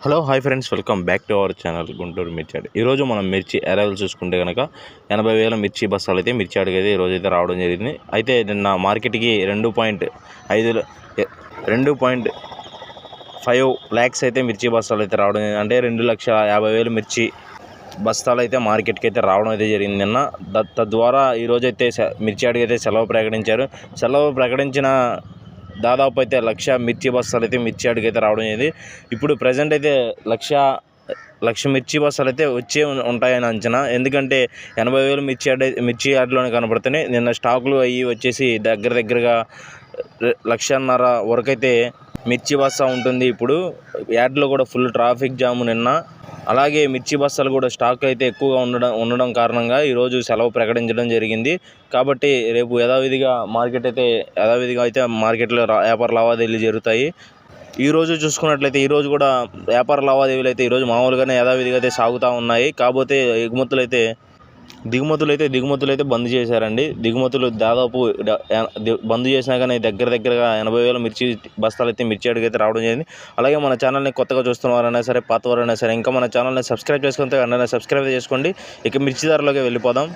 Hello hi friends welcome back to our channel Guntur మిర్చాడ్ ఈరోజు మనం మిర్చి అరైవల్ చూసుకుంటే కనుక ఎనభై వేల మిర్చి బస్తాలు అయితే మిర్చి అడిగైతే ఈరోజు అయితే రావడం జరిగింది. అయితే నిన్న మార్కెట్కి రెండు పాయింట్ ఐదు రెండు పాయింట్ ఫైవ్ ల్యాక్స్ అయితే మిర్చి బస్తాలు అయితే రావడం జరిగింది. అంటే రెండు లక్షల యాభై వేలు మిర్చి బస్తాలు అయితే మార్కెట్కి అయితే రావడం అయితే జరిగింది నిన్న. తద్వారా ఈరోజు అయితే సె- మిర్చి అడిగి అయితే సెలవు ప్రకటించారు. సెలవు ప్రకటించిన దాదాపు అయితే లక్ష మిర్చి బస్తాలు అయితే మిర్చి అడిగి అయితే రావడం జరిగింది. ఇప్పుడు ప్రజెంట్ అయితే లక్ష లక్ష మిర్చి బస్తాలు అయితే వచ్చే ఉంటాయని అంచనా. ఎందుకంటే ఎనభై వేలు మిర్చి యార్డ్ మిర్చి యార్డ్లోనే కనపడుతున్నాయి. నిన్న స్టాకులు అవి వచ్చేసి దగ్గర దగ్గరగా లక్షన్నర వరకైతే మిర్చి బస్తా ఉంటుంది. ఇప్పుడు యాడ్లో కూడా ఫుల్ ట్రాఫిక్ జామ్ నిన్న. అలాగే మిర్చి బస్తాలు కూడా స్టాక్ అయితే ఎక్కువగా ఉండడం ఉండడం కారణంగా ఈరోజు సెలవు ప్రకటించడం జరిగింది. కాబట్టి రేపు యథావిధిగా మార్కెట్ అయితే యథావిధిగా అయితే మార్కెట్లో వ్యాపార లావాదేవీలు జరుగుతాయి. ఈరోజు చూసుకున్నట్లయితే ఈరోజు కూడా వ్యాపార లావాదేవీలు అయితే ఈరోజు మామూలుగానే యథావిధిగా అయితే సాగుతూ ఉన్నాయి. కాకపోతే ఎగుమతులు అయితే దిగుమతులు అయితే దిగుమతులు అయితే బంద్ చేశారండి. దిగుమతులు దాదాపు బంద్ చేసినా కానీ దగ్గర దగ్గరగా ఎనభై వేల మిర్చి బస్తాలు అయితే మిర్చి అడిగి అయితే రావడం జరిగింది. అలాగే మన ఛానల్ని కొత్తగా చూస్తున్నవారైనా సరే పాతవారైనా సరే ఇంకా మన ఛానల్ని సబ్స్క్రైబ్ చేసుకుంటే సబ్స్క్రైబ్ చేసుకోండి. ఇక మిర్చి ధరలోకి వెళ్ళిపోదాం.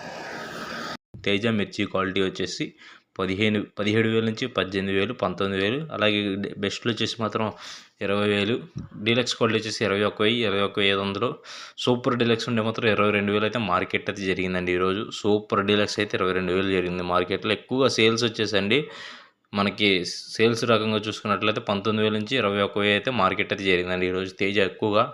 తేజ మిర్చి క్వాలిటీ వచ్చేసి పదిహేను పదిహేడు వేల నుంచి పద్దెనిమిది వేలు పంతొమ్మిది వేలు. అలాగే బెస్ట్లు వచ్చేసి మాత్రం ఇరవై వేలు. డీలక్స్ క్వాలిటీ వచ్చేసి ఇరవై ఒక్క వెయ్యి ఇరవై ఒక్క ఐదు వందలు. సూపర్ డీలక్స్ ఉండే మాత్రం ఇరవై రెండు వేలు అయితే మార్కెట్ అయితే జరిగిందండి ఈరోజు. సూపర్ డీలక్స్ అయితే ఇరవై రెండు వేలు జరిగింది మార్కెట్లో. ఎక్కువగా సేల్స్ వచ్చేసండి. మనకి సేల్స్ రకంగా చూసుకున్నట్లయితే పంతొమ్మిది వేల నుంచి ఇరవై ఒక్క వెయ్యి అయితే మార్కెట్ అయితే జరిగిందండి ఈరోజు తేజ ఎక్కువగా.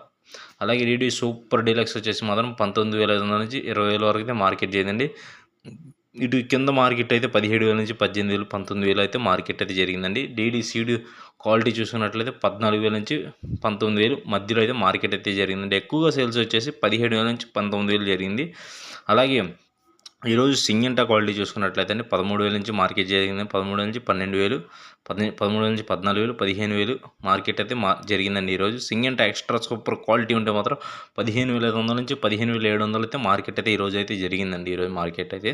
అలాగే రీడీ సూపర్ డీలక్స్ వచ్చేసి మాత్రం పంతొమ్మిది వేల ఐదు వందల నుంచి ఇరవై వేల వరకు అయితే మార్కెట్ జరిగిందండి. ఇటు కింద మార్కెట్ అయితే పదిహేడు వేల నుంచి పద్దెనిమిది వేలు పంతొమ్మిది వేలు అయితే మార్కెట్ అయితే జరిగిందండి. డీడీ సీడ్ క్వాలిటీ చూసుకున్నట్లయితే పద్నాలుగు వేల నుంచి పంతొమ్మిది వేలు మధ్యలో అయితే మార్కెట్ అయితే జరిగిందండి. ఎక్కువగా సేల్స్ వచ్చేసి పదిహేడు వేల నుంచి పంతొమ్మిది వేలు జరిగింది. అలాగే ఈరోజు సింగంట క్వాలిటీ చూసుకున్నట్లయితే అండి పదమూడు వేల నుంచి మార్కెట్ జరిగింది. పదమూడు నుంచి పన్నెండు వేలు పది పదమూడు నుంచి పద్నాలుగు వేలు పదిహేను వేలు మార్కెట్ అయితే మా జరిగిందండి ఈరోజు. సింగంటా ఎక్స్ట్రా సూపర్ క్వాలిటీ ఉంటే మాత్రం పదిహేను వేల ఐదు వందల నుంచి పదిహేను వేల ఏడు వందలు అయితే మార్కెట్ అయితే ఈరోజు అయితే జరిగిందండి ఈరోజు మార్కెట్ అయితే.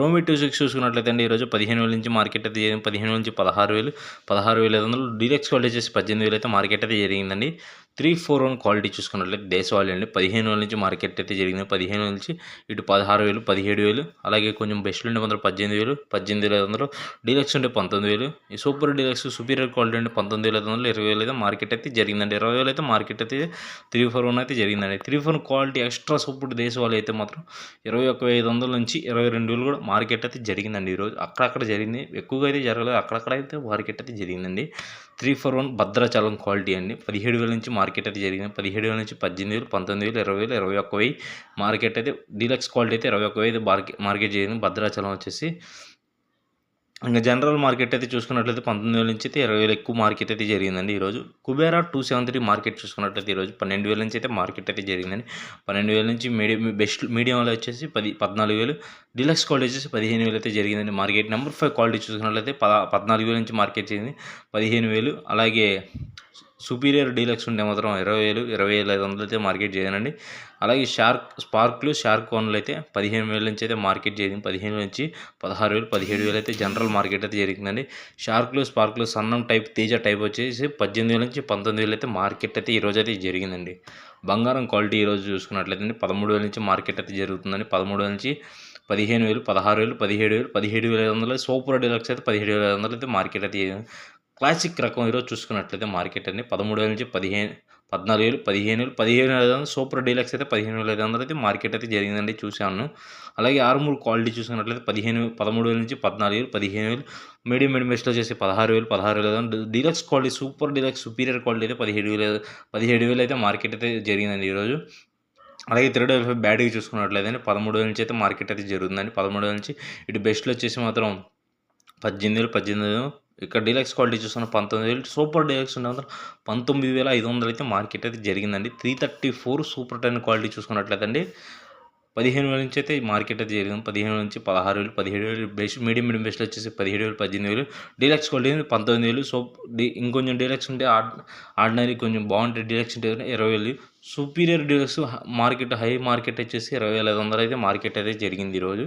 రోమి టూ సిక్స్ చూసుకున్నట్లయితే అండి ఈరోజు పదిహేను వేల నుంచి మార్కెట్ అయితే జరిగింది. పదిహేను నుంచి పదహారు వేలు పదహారు వేల ఐదు వందలు డీలక్స్ క్వాలిటీ వచ్చేసి పద్దెనిమిది వేలు అయితే మార్కెట్ అయితే జరిగిందండి. త్రీ ఫోర్ వన్ క్వాలిటీ చూసుకున్నట్లయితే దేశవాళీ అండి. పదిహేను వేల నుంచి మార్కెట్ అయితే జరిగింది. పదిహేను వేల నుంచి ఇటు పదహారు వేలు పదిహేడు వేలు అలాగే కొంచెం బెస్ట్లు ఉండే మాత్రం పద్దెనిమిది వేలు పద్దెనిమిది వేల ఐదు వందలు డీలక్స్ ఉంటే పంతొమ్మిది వేలు ఈ సూపర్ డీలక్స్ సుపీరియర్ క్వాలిటీ అంటే పంతొమ్మిది వేల ఐదు వందలు ఇరవై వేలు అయితే మార్కెట్ అయితే జరిగిందండి. ఇరవై వేలు అయితే మార్కెట్ అయితే త్రీ ఫోర్ వన్ అయితే జరిగిందండి. Three four quality extra super దేశవాళీ అయితే మాత్రం ఇరవై ఒక ఐదు వందల నుంచి ఇరవై రెండు వేలు కూడా మార్కెట్ అయితే జరిగిందండి ఈరోజు. అక్కడక్కడ జరిగింది. ఎక్కువగా అయితే జరగలేదు. అక్కడక్కడ అయితే మార్కెట్ అయితే జరిగిందండి. Three four one Bhadrachalam quality అండి. పదిహేడు వేల నుంచి మార్కెట్ అయితే జరిగింది. పదిహేడు వేల నుంచి పద్దెనిమిది వేలు పంతొమ్మిది వేలు ఇరవై వేలు ఇరవై ఒక్క వెయ్యి మార్కెట్ అయితే డీలక్స్ క్వాలిటీ అయితే ఇరవై ఒక్క వెయ్యి మార్కెట్ మార్కెట్ జరిగింది. భద్రాచలం వచ్చేసి ఇంకా జనరల్ మార్కెట్ అయితే చూసుకున్నట్లయితే పంతొమ్మిది వేల నుంచి అయితే ఇరవై వేలు ఎక్కువ మార్కెట్ అయితే జరిగిందండి ఈరోజు. Kubera two seven three market చూసుకున్నట్లయితే ఈరోజు పన్నెండు వేల నుంచి అయితే మార్కెట్ అయితే జరిగిందండి. పన్నెండు వేల నుంచి మీడియం బెస్ట్ మీడియంలో వచ్చేసి పది పద్నాలుగు వేలు. డీలక్స్ క్వాలిటీ వచ్చేసి పదిహేను వేలు అయితే జరిగిందండి మార్కెట్. నెంబర్ ఫైవ్ క్వాలిటీ చూసుకున్నట్లయితే పద పద్నాలుగు వేల నుంచి మార్కెట్ జరిగింది పదిహేను వేలు. అలాగే సుపీరియర్ డీలక్స్ ఉంటే మాత్రం ఇరవై వేలు ఇరవై వేల ఐదు వందలు అయితే మార్కెట్ చేయనండి అలాగే షార్క్ స్పార్క్లు షార్క్ వన్లు అయితే పదిహేను వేల నుంచి అయితే మార్కెట్ చేయదు పదిహేను నుంచి పదహారు వేలు పదిహేడు వేలు అయితే జనరల్ మార్కెట్ అయితే జరిగిందండి. షార్క్లు స్పార్క్లు సన్నం టైప్ తేజ టైప్ వచ్చేసి పద్దెనిమిది వేల నుంచి పంతొమ్మిది వేలు అయితే మార్కెట్ అయితే ఈరోజు అయితే జరిగిందండి. బంగారం క్వాలిటీ ఈరోజు చూసుకున్నట్లయితే పదమూడు వేల నుంచి మార్కెట్ అయితే జరుగుతుందండి. పదమూడు వేల నుంచి పదిహేను వేలు పదహారు వేలు పదిహేడు వేలు పదిహేడు వేల ఐదు వందలు సూపర్ డీలక్స్ అయితే పదిహేడు వేల ఐదు వందలు అయితే మార్కెట్ అయితే క్లాసిక్ రకం ఈరోజు చూసుకున్నట్లయితే మార్కెట్ అండి. పదమూడు వేల నుంచి పదిహేను పద్నాలుగు వేలు పదిహేను వేలు పదిహేను వేల ఐదు వందలు సూపర్ డీలక్స్ అయితే పదిహేను వేల ఐదు వందలు అయితే మార్కెట్ అయితే జరిగిందండి చూశాను. అలాగే ఆరుమూరు క్వాలిటీ చూసుకున్నట్లయితే పదిహేను పదమూడు వేల నుంచి పద్నాలుగు వేలు పదిహేను వేలు మీడియం మీడియం బెస్ట్లో చేసి పదహారు వేలు పదహారు వేల deluxe quality super deluxe superior quality అయితే పదిహేడు వేలు పదిహేడు వేలు అయితే మార్కెట్ అయితే జరిగిందండి ఈరోజు. అలాగే థర్డ్ వైఫ్ బ్యాడ్గా చూసుకున్నట్లయితే పదమూడు వేల నుంచి అయితే మార్కెట్ అయితే జరుగుతుందండి. పదమూడు వేల నుంచి ఇటు బెస్ట్లో వచ్చేసి మాత్రం పద్దెనిమిది వేలు పద్దెనిమిది వేలు ఇక్కడ డీలక్స్ క్వాలిటీ చూస్తున్న పంతొమ్మిది వేలు సూపర్ డీలక్స్ ఉండే పంతొమ్మిది వేల ఐదు వందలు అయితే మార్కెట్ అయితే జరిగిందండి. Three thirty four super ten quality చూసుకున్నట్లయితే అండి పదిహేను వేల నుంచి అయితే మార్కెట్ అయితే జరిగింది. పదిహేను నుంచి పదహారు వేలు పదిహేడు వేలు బెస్ట్ మీడియం మీడియం బెస్ట్లో వచ్చేసి పదిహేడు వేలు పద్దెనిమిది వేలు. డీలక్స్ క్వాలిటీ పంతొమ్మిది వేలు సో డీ ఇంకొంచెం డీలక్స్ ఉంటే ఆర్డినరీ కొంచెం బాగుంటే డీలక్స్ ఉంటే ఇరవై వేలు superior deluxe market high market వచ్చేసి ఇరవై వేల ఐదు వందలు అయితే మార్కెట్ అయితే జరిగింది ఈరోజు.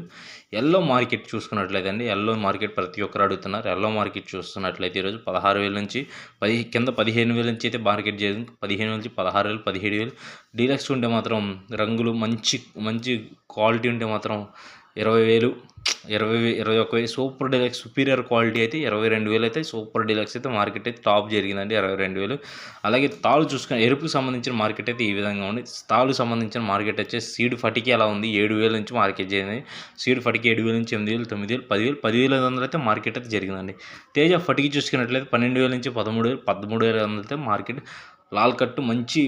ఎల్లో మార్కెట్ చూసుకున్నట్లయితే అండి ఎల్లో మార్కెట్ ప్రతి ఒక్కరు అడుగుతున్నారు. ఎల్లో మార్కెట్ చూస్తున్నట్లయితే ఈరోజు పదహారు వేల నుంచి పది కింద పదిహేను వేల నుంచి అయితే మార్కెట్ జరిగింది పదిహేను నుంచి పదహారు వేలు పదిహేడు వేలు. డీలక్స్ ఉంటే మాత్రం రంగులు మంచి మంచి క్వాలిటీ ఉంటే మాత్రం ఇరవై వేలు ఇరవై ఇరవై ఒక వేలు సూపర్ డీలక్స్ సుపీరియర్ క్వాలిటీ అయితే ఇరవై రెండు వేలు అయితే సూపర్ డీలక్స్ అయితే మార్కెట్ అయితే టాప్ జరిగిందండి ఇరవై రెండు వేలు. అలాగే తాళ్ళు చూసుకుని ఎరుపుకి సంబంధించిన మార్కెట్ అయితే ఈ విధంగా ఉంది. తాళ్ళు సంబంధించిన మార్కెట్ వచ్చేసి సీడ్ ఫటికి ఎలా ఉంది. ఏడు వేల నుంచి మార్కెట్ జరిగింది. సీడ్ ఫటికి ఏడు వేల నుంచి ఎనిమిది వేలు తొమ్మిది వేలు పదివేలు పదివేల ఐదు వందలు అయితే మార్కెట్ అయితే జరిగిందండి. తేజ ఫటికి చూసుకున్నట్లయితే పన్నెండు వేల నుంచి పదమూడు వేలు పదమూడు వేల ఐదు వందలు అయితే మార్కెట్. లాల్ కట్టు మంచి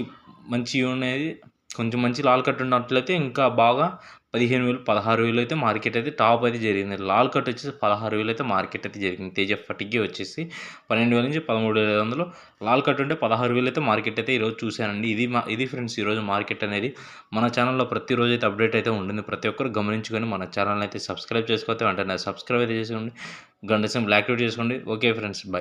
మంచి ఉన్నది కొంచెం మంచి లాల్ కట్ ఉన్నట్లయితే ఇంకా బాగా పదిహేను వేలు పదహారు వేలు అయితే మార్కెట్ అయితే టాప్ అయితే జరిగింది. లాల్ కట్ వచ్చేసి పదహారు వేలు అయితే మార్కెట్ అయితే జరిగింది. తేజ ఫటికి వచ్చేసి పన్నెండు వేల నుంచి పదమూడు వేల ఐదు వందలు. లాల్ కట్ ఉంటే పదహారు వేలు అయితే మార్కెట్ అయితే ఈరోజు చూశానండి. ఇది మా ఇది ఫ్రెండ్స్ ఈరోజు మార్కెట్ అనేది మన ఛానల్లో ప్రతిరోజు అయితే అప్డేట్ అయితే ఉంటుంది. ప్రతి ఒక్కరు గమనించుకొని మన ఛానల్ అయితే సబ్స్క్రైబ్ చేసుకోతే వెంటనే సబ్స్క్రైబ్ అయితే చేసుకోండి. గంట సేపు యాక్టివేట్ చేసుకోండి. Okay friends bye